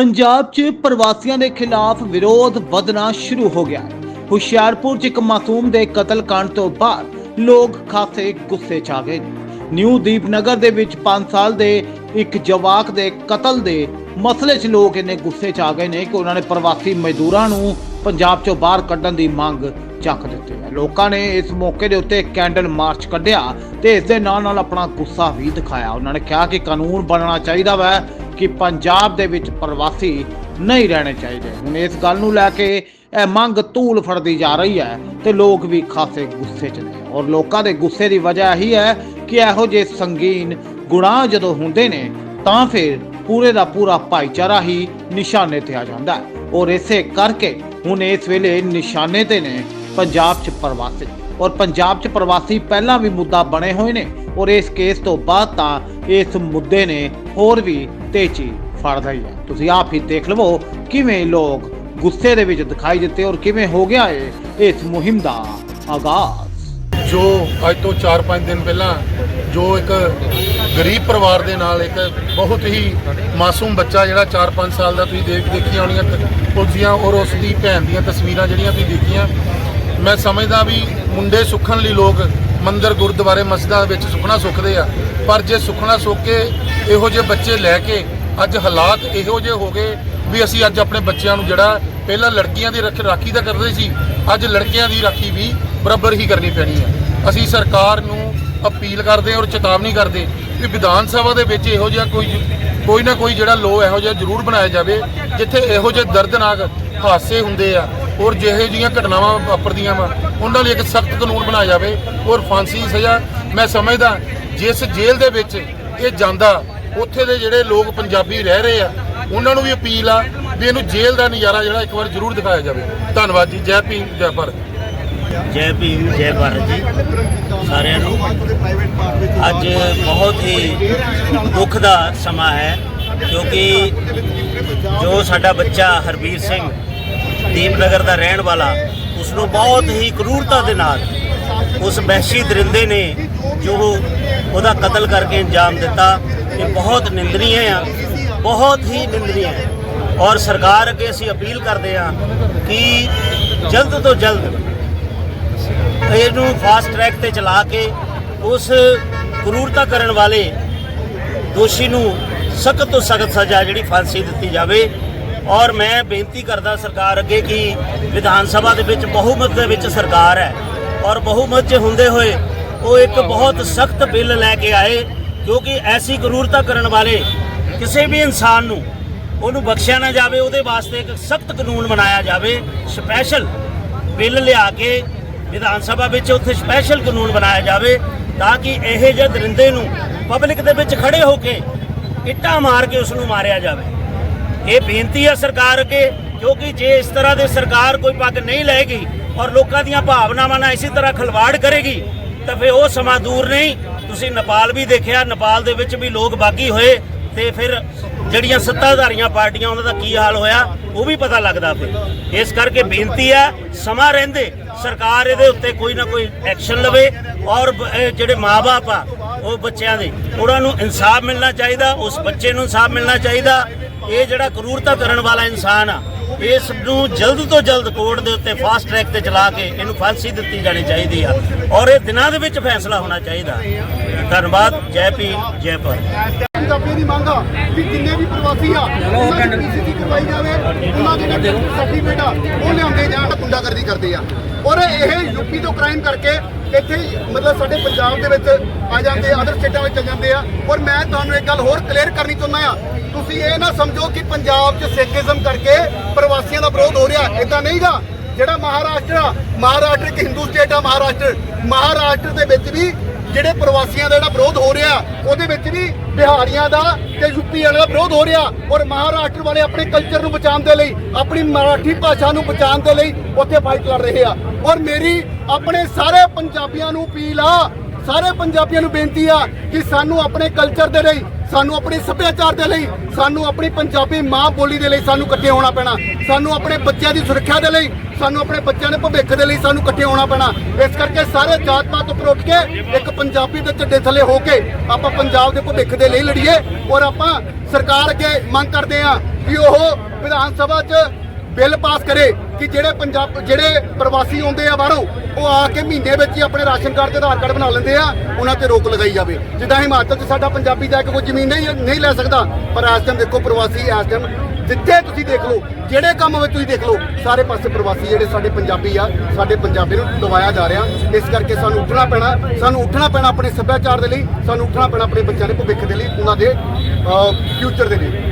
ਪੰਜਾਬ 'ਚ ਪ੍ਰਵਾਸੀਆਂ ਦੇ ਖਿਲਾਫ ਵਿਰੋਧ ਵਧਣਾ ਸ਼ੁਰੂ ਹੋ ਗਿਆ। ਹੈ ਹੁਸ਼ਿਆਰਪੁਰ 'ਚ ਇੱਕ ਮਾਸੂਮ ਦੇ ਕਤਲ ਕਾਂਡ ਤੋਂ ਬਾਅਦ ਲੋਕ ਖਾਸੇ ਗੁੱਸੇ 'ਚ ਆ ਗਏ ਨੇ। ਨਿਊ ਦੀਪਨਗਰ ਦੇ ਵਿੱਚ 5 ਸਾਲ ਦੇ ਇੱਕ ਜਵਾਕ ਦੇ ਕਤਲ ਦੇ ਮਸਲੇ 'ਚ ਲੋਕ ਇੰਨੇ ਗੁੱਸੇ 'ਚ ਆ ਗਏ ਨੇ ਕਿ ਉਹਨਾਂ ਨੇ ਪ੍ਰਵਾਸੀ ਮਜ਼ਦੂਰਾਂ ਨੂੰ ਪੰਜਾਬ 'ਚੋਂ ਬਾਹਰ ਕੱਢਣ ਦੀ ਮੰਗ ਚੱਕ ਦਿੱਤੇ ਹੈ ਲੋਕਾਂ ਨੇ ਇਸ ਮੌਕੇ ਦੇ ਉੱਤੇ ਕੈਂਡਲ ਮਾਰਚ ਕੱਢਿਆ ਤੇ ਇਸ ਦੇ ਨਾਲ ਨਾਲ ਆਪਣਾ ਗੁੱਸਾ ਵੀ ਦਿਖਾਇਆ। ਉਹਨਾਂ ਨੇ ਕਿਹਾ ਕਿ ਕਾਨੂੰਨ ਬਣਨਾ ਚਾਹੀਦਾ ਵੈ ਕਿ ਪੰਜਾਬ ਦੇ ਵਿੱਚ ਪ੍ਰਵਾਸੀ ਨਹੀਂ ਰਹਿਣੇ ਚਾਹੀਦੇ। ਹੁਣ ਇਸ ਗੱਲ ਨੂੰ ਲੈ ਕੇ ਇਹ ਮੰਗ ਧੂਲ ਫੜਦੀ ਜਾ ਰਹੀ ਹੈ ਤੇ ਲੋਕ ਵੀ ਖਾਸੇ ਗੁੱਸੇ 'ਚ ਨੇ। ਔਰ ਲੋਕਾਂ ਦੇ ਗੁੱਸੇ ਦੀ ਵਜ੍ਹਾ ਇਹੀ ਹੈ ਕਿ ਇਹੋ ਜਿਹੇ ਸੰਗੀਨ ਗੁਨਾਹ ਜਦੋਂ ਹੁੰਦੇ ਨੇ, ਤਾਂ ਫਿਰ ਪੂਰੇ ਦਾ ਪੂਰਾ ਭਾਈਚਾਰਾ ਹੀ ਨਿਸ਼ਾਨੇ ਤੇ ਆ ਜਾਂਦਾ ਹੈ। ਔਰ ਇਸੇ ਕਰਕੇ ਹੁਣ ਇਸ ਵੇਲੇ ਨਿਸ਼ਾਨੇ ਤੇ ਨੇ ਪੰਜਾਬ 'ਚ ਪ੍ਰਵਾਸੀ। ਔਰ ਪੰਜਾਬ 'ਚ ਪ੍ਰਵਾਸੀ ਪਹਿਲਾਂ ਵੀ ਮੁੱਦਾ ਬਣੇ ਹੋਏ ਨੇ। ਔਰ ਇਸ ਕੇਸ ਤੋਂ ਬਾਅਦ ਤਾਂ ਇਸ ਮੁੱਦੇ ਨੇ ਹੋਰ ਵੀ ਤੇਜ਼ੀ ਫੜ ਲਈ ਹੈ। ਤੁਸੀਂ ਆਪ ਹੀ ਦੇਖ ਲਵੋ ਕਿਵੇਂ ਲੋਕ ਗੁੱਸੇ ਦੇ ਵਿੱਚ ਦਿਖਾਈ ਦਿੱਤੇ ਔਰ ਕਿਵੇਂ ਹੋ ਗਿਆ ਏ ਇਸ ਮੁਹਿੰਮ ਦਾ ਆਗਾਜ਼। ਜੋ ਅੱਜ ਤੋਂ 4-5 ਦਿਨ ਪਹਿਲਾਂ ਜੋ ਇੱਕ ਗਰੀਬ ਪਰਿਵਾਰ ਦੇ ਨਾਲ ਇੱਕ ਬਹੁਤ ਹੀ ਮਾਸੂਮ ਬੱਚਾ ਜਿਹੜਾ 4-5 ਸਾਲ ਦਾ ਤੁਸੀਂ ਦੇਖ ਦੇਖੀਆਂ ਹੋਣੀਆਂ ਤ- ਔਰ ਉਸ ਦੀ ਭੈਣ ਦੀਆਂ ਤਸਵੀਰਾਂ ਜਿਹੜੀਆਂ ਤੁਸੀਂ ਦੇਖੀਆਂ ਮੈਂ ਸਮਝਦਾ ਵੀ ਮੁੰਡੇ ਸੁੱਖਣ ਲਈ ਲੋਕ ਮੰਦਰ ਗੁਰਦੁਆਰੇ ਮਸਜਿਦਾਂ ਵਿੱਚ ਸੁਖਣਾ ਸੁੱਖਦੇ ਆ। ਪਰ ਜੇ ਸੁਖਣਾ ਸੁੱਖ ਕੇ ਇਹੋ ਜਿਹੇ ਬੱਚੇ ਲੈ ਕੇ ਅੱਜ ਹਾਲਾਤ ਇਹੋ ਜਿਹੇ ਹੋ ਗਏ ਵੀ ਅਸੀਂ ਅੱਜ ਆਪਣੇ ਬੱਚਿਆਂ ਨੂੰ ਜਿਹੜਾ ਪਹਿਲਾਂ ਲੜਕੀਆਂ ਦੀ ਰੱਖ ਰਾਖੀ ਤਾਂ ਕਰਦੇ ਸੀ, ਅੱਜ ਲੜਕਿਆਂ ਦੀ ਰਾਖੀ ਵੀ ਬਰਾਬਰ ਹੀ ਕਰਨੀ ਪੈਣੀ ਹੈ ਅਸੀਂ ਸਰਕਾਰ ਨੂੰ ਅਪੀਲ ਕਰਦੇ ਔਰ ਚੇਤਾਵਨੀ ਕਰਦੇ ਕਿ ਵਿਧਾਨ ਸਭਾ ਦੇ ਵਿੱਚ ਇਹੋ ਜਿਹਾ ਕੋਈ ਕੋਈ ਨਾ ਕੋਈ ਜਿਹੜਾ ਲੋ ਇਹੋ ਜਿਹਾ ਜ਼ਰੂਰ ਬਣਾਇਆ ਜਾਵੇ, ਜਿੱਥੇ ਇਹੋ ਜਿਹੇ ਦਰਦਨਾਕ ਹਾਦਸੇ ਹੁੰਦੇ ਆ। ਔਰ ਜਿਹੇ ਜਿਹੀਆਂ ਘਟਨਾਵਾਂ ਵਾਪਰਦੀਆਂ ਵਾ, ਉਹਨਾਂ ਲਈ ਇੱਕ ਸਖਤ ਕਾਨੂੰਨ ਬਣਾਇਆ ਜਾਵੇ ਔਰ ਫਾਂਸੀ ਦੀ ਸਜ਼ਾ ਮੈਂ ਸਮਝਦਾ, ਜਿਸ ਜੇਲ੍ਹ ਦੇ ਵਿੱਚ ਇਹ ਜਾਂਦਾ, ਉੱਥੇ ਦੇ ਜਿਹੜੇ ਲੋਕ ਪੰਜਾਬੀ ਰਹਿ ਰਹੇ ਆ, ਉਹਨਾਂ ਨੂੰ ਵੀ ਅਪੀਲ ਆ ਵੀ ਇਹਨੂੰ ਜੇਲ੍ਹ ਦਾ ਨਜ਼ਾਰਾ ਜਿਹੜਾ ਇੱਕ ਵਾਰ ਜ਼ਰੂਰ ਦਿਖਾਇਆ ਜਾਵੇ। ਧੰਨਵਾਦ ਜੀ, ਜੈ ਭੀਮ, ਜੈ ਭਾਰਤ। ਜੈ ਭੀਮ, ਜੈ ਭਾਰਤ ਜੀ, ਸਾਰਿਆਂ ਨੂੰ। ਅੱਜ ਬਹੁਤ ਹੀ ਦੁੱਖ ਦਾ ਸਮਾਂ ਹੈ, ਕਿਉਂਕਿ ਜੋ ਸਾਡਾ ਬੱਚਾ ਹਰਬੀਰ ਸਿੰਘ ਦੀਪਨਗਰ ਦਾ ਰਹਿਣ ਵਾਲਾ ਉਸ ਨੂੰ ਬਹੁਤ ਹੀ ਕਰੂਰਤਾ ਦੇ ਨਾਲ ਉਸ ਵਹਿਸ਼ੀ ਦਰਿੰਦੇ ਨੇ ਜੋ ਉਹਦਾ ਕਤਲ ਕਰਕੇ ਅੰਜਾਮ ਦਿੱਤਾ, ਇਹ ਬਹੁਤ ਨਿੰਦਨੀय ਆ, ਬਹੁਤ ਹੀ ਨਿੰਦਨੀय ਹੈ ਔਰ ਸਰਕਾਰ ਅੱਗੇ ਅਸੀਂ ਅਪੀਲ ਕਰਦੇ ਹਾਂ ਕਿ ਜਲਦ ਤੋਂ ਜਲਦ ਇਹਨੂੰ ਫਾਸਟ ਟਰੈਕ ਤੇ ਚਲਾ ਕੇ ਉਸ ਕਰੂਰਤਾ ਕਰਨ ਵਾਲੇ ਦੋਸ਼ੀ ਨੂੰ ਸਖਤ ਤੋਂ ਸਖਤ ਸਜ਼ਾ ਜਿਹੜੀ ਫਾਂਸੀ ਦਿੱਤੀ ਜਾਵੇ। ਔਰ ਮੈਂ ਬੇਨਤੀ ਕਰਦਾ ਸਰਕਾਰ ਅੱਗੇ ਕਿ ਵਿਧਾਨ ਸਭਾ ਦੇ ਵਿੱਚ ਬਹੁਮਤ ਦੇ ਵਿੱਚ ਸਰਕਾਰ ਹੈ ਔਰ ਬਹੁਮਤ 'ਚ ਹੁੰਦੇ ਹੋਏ ਉਹ ਇੱਕ ਬਹੁਤ ਸਖਤ ਬਿੱਲ ਲੈ ਕੇ ਆਏ, ਕਿਉਂਕਿ ਐਸੀ ਕਰੂਰਤਾ ਕਰਨ ਵਾਲੇ ਕਿਸੇ ਵੀ ਇਨਸਾਨ ਨੂੰ ਉਹਨੂੰ ਬਖਸ਼ਿਆ ਨਾ ਜਾਵੇ, ਉਹਦੇ ਵਾਸਤੇ ਇੱਕ ਸਖਤ ਕਾਨੂੰਨ ਬਣਾਇਆ ਜਾਵੇ ਸਪੈਸ਼ਲ ਬਿੱਲ ਲਿਆ ਕੇ ਵਿਧਾਨ ਸਭਾ ਵਿੱਚ ਉੱਥੇ ਸਪੈਸ਼ਲ ਕਾਨੂੰਨ ਬਣਾਇਆ ਜਾਵੇ ਤਾਂ ਕਿ ਇਹੋ ਜਿਹੇ ਦਰਿੰਦੇ ਨੂੰ ਪਬਲਿਕ ਦੇ ਵਿੱਚ ਖੜੇ ਹੋ ਕੇ ਇੱਟਾਂ ਮਾਰ ਕੇ ਉਸ ਨੂੰ ਮਾਰਿਆ ਜਾਵੇ। ਇਹ ਬੇਨਤੀ ਹੈ ਸਰਕਾਰ ਅੱਗੇ, ਕਿਉਂਕਿ ਜੇ ਇਸ ਤਰ੍ਹਾਂ ਦੇ ਸਰਕਾਰ ਕੋਈ ਪੱਗ ਨਹੀਂ ਲਏਗੀ ਔਰ ਲੋਕਾਂ ਦੀਆਂ ਭਾਵਨਾਵਾਂ ਨਾਲ ਇਸੇ ਤਰ੍ਹਾਂ ਖਲਵਾੜ ਕਰੇਗੀ, ਤਾਂ ਫਿਰ ਉਹ ਸਮਾਂ ਦੂਰ ਨਹੀਂ। ਤੁਸੀਂ ਨੇਪਾਲ ਵੀ ਦੇਖਿਆ, ਨੇਪਾਲ ਦੇ ਵਿੱਚ ਵੀ ਲੋਕ ਬਾਗੀ ਹੋਏ ਤੇ ਫਿਰ ਜਿਹੜੀਆਂ ਸੱਤਾਧਾਰੀਆਂ ਪਾਰਟੀਆਂ, ਉਹਨਾਂ ਦਾ ਕੀ ਹਾਲ ਹੋਇਆ, ਉਹ ਵੀ ਪਤਾ ਲੱਗਦਾ ਫਿਰ। ਇਸ ਕਰਕੇ ਬੇਨਤੀ ਹੈ, ਸਮਾਂ ਰਹਿੰਦੇ, ਸਰਕਾਰ ਇਹਦੇ ਉੱਤੇ ਕੋਈ ਨਾ ਕੋਈ ਐਕਸ਼ਨ ਲਵੇ ਔਰ ਬ- ਇਹ ਜਿਹੜੇ ਮਾਪੇ ਆ, ਉਹ ਬੱਚਿਆਂ ਦੇ, ਉਹਨਾਂ ਨੂੰ ਇਨਸਾਫ ਮਿਲਣਾ ਚਾਹੀਦਾ, ਉਸ ਬੱਚੇ ਨੂੰ ਇਨਸਾਫ ਮਿਲਣਾ ਚਾਹੀਦਾ ਇਹ ਜਿਹੜਾ ਕਰੂਰਤਾ ਕਰਨ ਵਾਲਾ ਇਨਸਾਨ ਆ ਇਸ ਨੂੰ ਜਲਦ ਤੋਂ ਜਲਦ ਕੋਰਟ ਦੇ ਉੱਤੇ ਫਾਸਟ ਟਰੈਕ ਤੇ ਚਲਾ ਕੇ ਇਹਨੂੰ ਫਾਂਸੀ ਦਿੱਤੀ ਜਾਣੀ ਚਾਹੀਦੀ ਆ। ਔਰ ਇਹ ਦਿਨਾਂ ਦੇ ਵਿੱਚ ਫੈਸਲਾ ਹੋਣਾ ਚਾਹੀਦਾ। ਧੰਨਵਾਦ ਜੈ ਭੀਮ ਜੈ ਭਾਰਤ। ਪੰਜਾਬੀ ਦੀ ਮੰਗ ਆ ਕਿ ਜਿੰਨੇ ਵੀ ਪ੍ਰਵਾਸੀ ਆ ਉਹਨਾਂ ਦੀ ਪੀਸੀਸੀ ਕਰਵਾਈ ਜਾਵੇ ਉਹਨਾਂ ਦੇ ਜਿਹੜੇ ਸਰਟੀਫਿਕੇਟ ਆ ਉਹ ਲਿਆਉਂਦੇ ਜਾਣ ਗੁੰਡਾਗਰਦੀ ਕਰਦੇ ਆ। ਔਰ ਇਹ ਯੂਪੀ ਤੋਂ ਕ੍ਰਾਈਮ ਕਰਕੇ ਇੱਥੇ ਮਤਲਬ ਸਾਡੇ ਪੰਜਾਬ ਦੇ ਵਿੱਚ ਆ ਜਾਂਦੇ ਆ ਅਦਰ ਸਟੇਟਾਂ ਵਿੱਚ ਚਲ ਜਾਂਦੇ ਆ। ਔਰ ਮੈਂ ਤੁਹਾਨੂੰ ਇੱਕ ਗੱਲ ਹੋਰ ਕਲੀਅਰ ਕਰਨੀ ਚਾਹੁੰਦਾ ਆ ਤੁਸੀਂ ਇਹ ਨਾ ਸਮਝੋ ਕਿ ਪੰਜਾਬ 'ਚ ਸਿੱਖੀਜ਼ਮ ਕਰਕੇ ਪ੍ਰਵਾਸੀਆਂ ਦਾ ਵਿਰੋਧ ਹੋ ਰਿਹਾ। ਇਦਾਂ ਨਹੀਂਗਾ ਜਿਹੜਾ ਮਹਾਰਾਸ਼ਟਰ ਮਹਾਰਾਸ਼ਟਰ ਇੱਕ ਹਿੰਦੂ ਸਟੇਟ ਆ ਮਹਾਰਾਸ਼ਟਰ। ਮਹਾਰਾਸ਼ਟਰ ਦੇ ਵਿੱਚ ਵੀ ਜਿਹੜੇ ਪ੍ਰਵਾਸੀਆਂ ਦਾ ਜਿਹੜਾ ਵਿਰੋਧ ਹੋ ਰਿਹਾ, ਉਹਦੇ ਵਿੱਚ ਵੀ ਬਿਹਾਰੀਆਂ ਦਾ ਤੇ ਯੂਪੀ ਵਾਲਿਆਂ ਦਾ ਵਿਰੋਧ ਹੋ ਰਿਹਾ। ਔਰ ਮਹਾਰਾਸ਼ਟਰ ਵਾਲੇ ਆਪਣੇ ਕਲਚਰ ਨੂੰ ਬਚਾਉਣ ਦੇ ਲਈ, ਆਪਣੀ ਮਰਾਠੀ ਭਾਸ਼ਾ ਨੂੰ ਬਚਾਉਣ ਦੇ ਲਈ ਉੱਥੇ ਫਾਈਟ ਲੜ ਰਹੇ ਆ। ਔਰ ਮੇਰੀ, ਆਪਣੇ ਸਾਰੇ ਪੰਜਾਬੀਆਂ ਨੂੰ ਅਪੀਲ ਆ, ਸਾਰੇ ਪੰਜਾਬੀਆਂ ਨੂੰ ਬੇਨਤੀ ਆ ਕਿ ਸਾਨੂੰ ਆਪਣੇ ਕਲਚਰ ਦੇ ਲਈ ਸਾਨੂੰ ਆਪਣੇ ਸੱਭਿਆਚਾਰ ਦੇ ਲਈ, ਸਾਨੂੰ ਆਪਣੀ ਪੰਜਾਬੀ ਮਾਂ ਬੋਲੀ ਦੇ ਲਈ ਸਾਨੂੰ ਇਕੱਠੇ ਹੋਣਾ ਪੈਣਾ। ਸਾਨੂੰ ਆਪਣੇ ਬੱਚਿਆਂ ਦੀ ਸੁਰੱਖਿਆ ਦੇ ਲਈ, ਸਾਨੂੰ ਆਪਣੇ ਬੱਚਿਆਂ ਦੇ ਭਵਿੱਖ ਦੇ ਲਈ ਸਾਨੂੰ ਇਕੱਠੇ ਹੋਣਾ ਪੈਣਾ। ਇਸ ਕਰਕੇ ਸਾਰੇ ਜਾਤ ਪਾਤ ਉੱਪਰ ਉੱਠ ਕੇ ਇੱਕ ਪੰਜਾਬੀ ਦੇ ਝੰਡੇ ਥੱਲੇ ਹੋ ਕੇ ਆਪਾਂ ਪੰਜਾਬ ਦੇ ਭਵਿੱਖ ਦੇ ਲਈ ਲੜੀਏ ਔਰ ਆਪਾਂ ਸਰਕਾਰ ਅੱਗੇ ਮੰਗ ਕਰਦੇ ਆ ਕਿ ਉਹ ਵਿਧਾਨ ਸਭਾ 'ਚ ਬਿੱਲ ਪਾਸ ਕਰੇ ਕਿ ਜਿਹੜੇ ਪੰਜਾਬ ਜਿਹੜੇ ਪ੍ਰਵਾਸੀ ਆਉਂਦੇ ਆ ਬਾਹਰੋਂ, ਉਹ ਆ ਕੇ ਮਹੀਨੇ ਵਿੱਚ ਹੀ ਆਪਣੇ ਰਾਸ਼ਨ ਕਾਰਡ ਤੇ ਆਧਾਰ ਕਾਰਡ ਬਣਾ ਲੈਂਦੇ ਆ, ਉਹਨਾਂ ਤੇ ਰੋਕ ਲਗਾਈ ਜਾਵੇ। ਜਿੱਦਾਂ ਹਿਮਾਚਲ 'ਚ ਸਾਡਾ ਪੰਜਾਬੀ ਜਾ ਕੇ ਕੋਈ ਜ਼ਮੀਨ ਨਹੀਂ ਨਹੀਂ ਲੈ ਸਕਦਾ, ਪਰ ਇਸ ਟਾਈਮ ਦੇਖੋ ਪ੍ਰਵਾਸੀ, ਇਸ ਟਾਈਮ ਜਿੱਥੇ ਤੁਸੀਂ ਦੇਖ ਲਓ, ਜਿਹੜੇ ਕੰਮ ਵਿੱਚ ਤੁਸੀਂ ਦੇਖ ਲਓ, ਸਾਰੇ ਪਾਸੇ ਪ੍ਰਵਾਸੀ ਜਿਹੜੇ ਸਾਡੇ ਪੰਜਾਬੀ ਆ, ਸਾਡੇ ਪੰਜਾਬੀ ਨੂੰ ਦਵਾਇਆ ਜਾ ਰਿਹਾ। ਇਸ ਕਰਕੇ ਸਾਨੂੰ ਉੱਠਣਾ ਪੈਣਾ, ਸਾਨੂੰ ਉੱਠਣਾ ਪੈਣਾ ਆਪਣੇ ਸੱਭਿਆਚਾਰ ਦੇ ਲਈ, ਸਾਨੂੰ ਉੱਠਣਾ ਪੈਣਾ ਆਪਣੇ ਬੱਚਿਆਂ ਦੇ ਭਵਿੱਖ ਦੇ ਲਈ, ਉਹਨਾਂ ਦੇ ਫਿਊਚਰ ਦੇ ਲਈ।